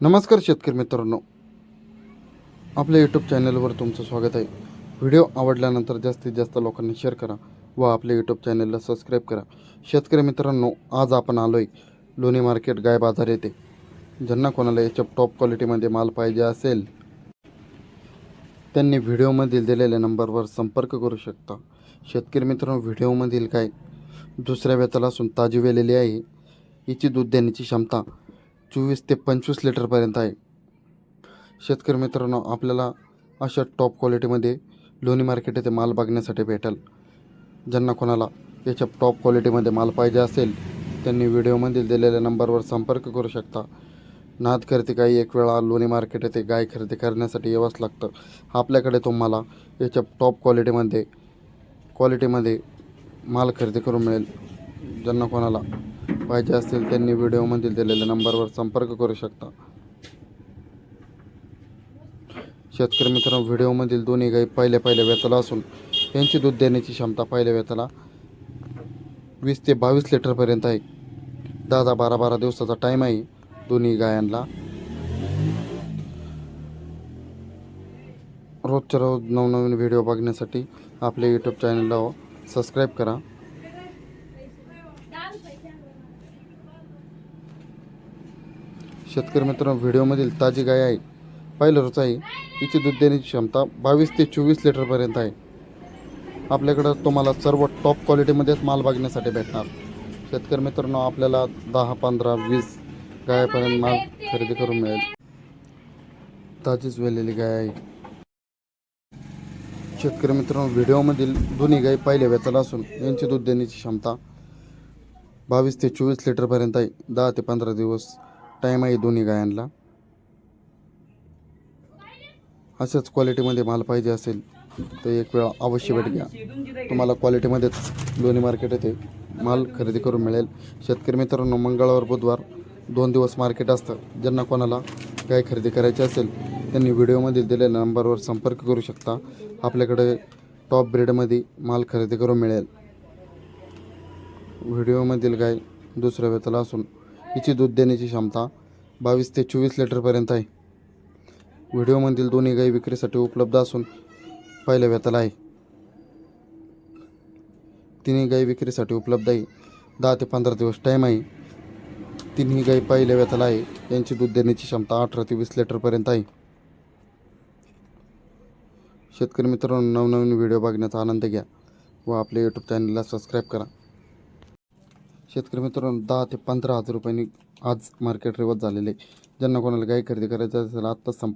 नमस्कार शेतकरी मित्रांनो. आपल्या यूट्यूब चॅनलवर तुमचं स्वागत आहे. व्हिडिओ आवडल्यानंतर जास्तीत जास्त लोकांनी शेअर करा व आपल्या यूट्यूब चॅनलला सबस्क्राईब करा. शेतकरी मित्रांनो आज आपण आलो आहे लोणी मार्केट गाय बाजार येथे. ज्यांना कोणाला याच्या टॉप क्वालिटीमध्ये माल पाहिजे असेल त्यांनी व्हिडिओमधील दिलेल्या नंबरवर संपर्क करू शकता. शेतकरी मित्रांनो व्हिडिओमधील काय? दुसऱ्या वेताला असून ताजी वेलेली आहे. हिची दूध देण्याची क्षमता चोवीस ते पंचवीस लिटरपर्यंत आहे. शेतकरी मित्रांनो आपल्याला अशा टॉप क्वालिटीमध्ये लोणी मार्केट येथे माल बघण्यासाठी भेटेल. ज्यांना कोणाला याच्या टॉप क्वालिटीमध्ये माल पाहिजे असेल त्यांनी व्हिडिओमधील दिलेल्या नंबरवर संपर्क करू शकता. नाद करते काही एक वेळा लोणी मार्केट येथे गाय खरेदी करण्यासाठी यावंच लागतं. आपल्याकडे तुम्हाला याच्या टॉप क्वालिटीमध्ये क्वालिटीमध्ये माल खरेदी करून मिळेल. ज्यांना कोणाला पाहिजे असतील त्यांनी व्हिडिओमधील दिलेल्या नंबरवर संपर्क करू शकता. शेतकरी मित्रांनो व्हिडिओमधील दोन्ही गाई पहिल्या पहिल्या वेताला असून त्यांची दूध देण्याची क्षमता पहिल्या वेताला वीस ते बावीस लिटरपर्यंत आहे. दहा दहा बारा बारा दिवसाचा टाईम आहे दोन्ही गायांना. रोजच्या रोज नवनवीन व्हिडिओ बघण्यासाठी आपल्या यूट्यूब चॅनलला सबस्क्राईब करा. शेतकरी मित्रांनो व्हिडिओमधील ताजी गाय आहे. पाहिलंच रोज आहे. हिची दूध देण्याची क्षमता बावीस ते चोवीस लिटरपर्यंत आहे. आपल्याकडं तुम्हाला सर्व टॉप क्वालिटीमध्येच माल बघण्यासाठी भेटणार. शेतकरी मित्रांनो आपल्याला दहा पंधरा वीस गायापर्यंत माल खरेदी करून मिळेल. ताजीच वेलेली गाय आहे. शेतकरी मित्रांनो व्हिडिओमधील दोन्ही गाय पहिल्या वेचाला असून यांची दूध देण्याची क्षमता बावीस ते चोवीस लिटरपर्यंत आहे. दहा ते पंधरा दिवस टाईम आहे दोन्ही गायांना. अशाच क्वालिटीमध्ये माल पाहिजे असेल तर एक वेळा अवश्य भेट घ्या. तुम्हाला क्वालिटीमध्येच लोणी मार्केट येथे माल खरेदी करून मिळेल. शेतकरी मित्रांनो मंगळवार बुधवार दोन दिवस मार्केट असतं. ज्यांना कोणाला गाय खरेदी करायची असेल त्यांनी व्हिडिओमध्ये दिलेल्या नंबरवर संपर्क करू शकता. आपल्याकडे टॉप ब्रेडमध्ये माल खरेदी करून मिळेल. व्हिडिओमधील गाय दुसऱ्या वेताला असून हिची दूध देण्याची क्षमता बावीस ते चोवीस लिटरपर्यंत आहे. व्हिडिओमधील दोन्ही गाई विक्रीसाठी उपलब्ध असून पहिल्या वेताला आहे. तिन्ही गाई विक्रीसाठी उपलब्ध आहे. दहा ते पंधरा दिवस टाईम आहे. तिन्ही गाई पहिल्या वेताला आहे. यांची दूध देण्याची क्षमता अठरा ते वीस लिटरपर्यंत आहे. शेतकरी मित्रांनो नवनवीन व्हिडिओ बघण्याचा आनंद घ्या व आपल्या यूट्यूब चॅनलला सबस्क्राईब करा. शेतकरी मित्रांनो दहा ते पंधरा हजार रुपयांनी आज मार्केट रिवर्स झालेले आहे. ज्यांना कोणाला गाय खरेदी करायचं असेल आत्ताच संपर्क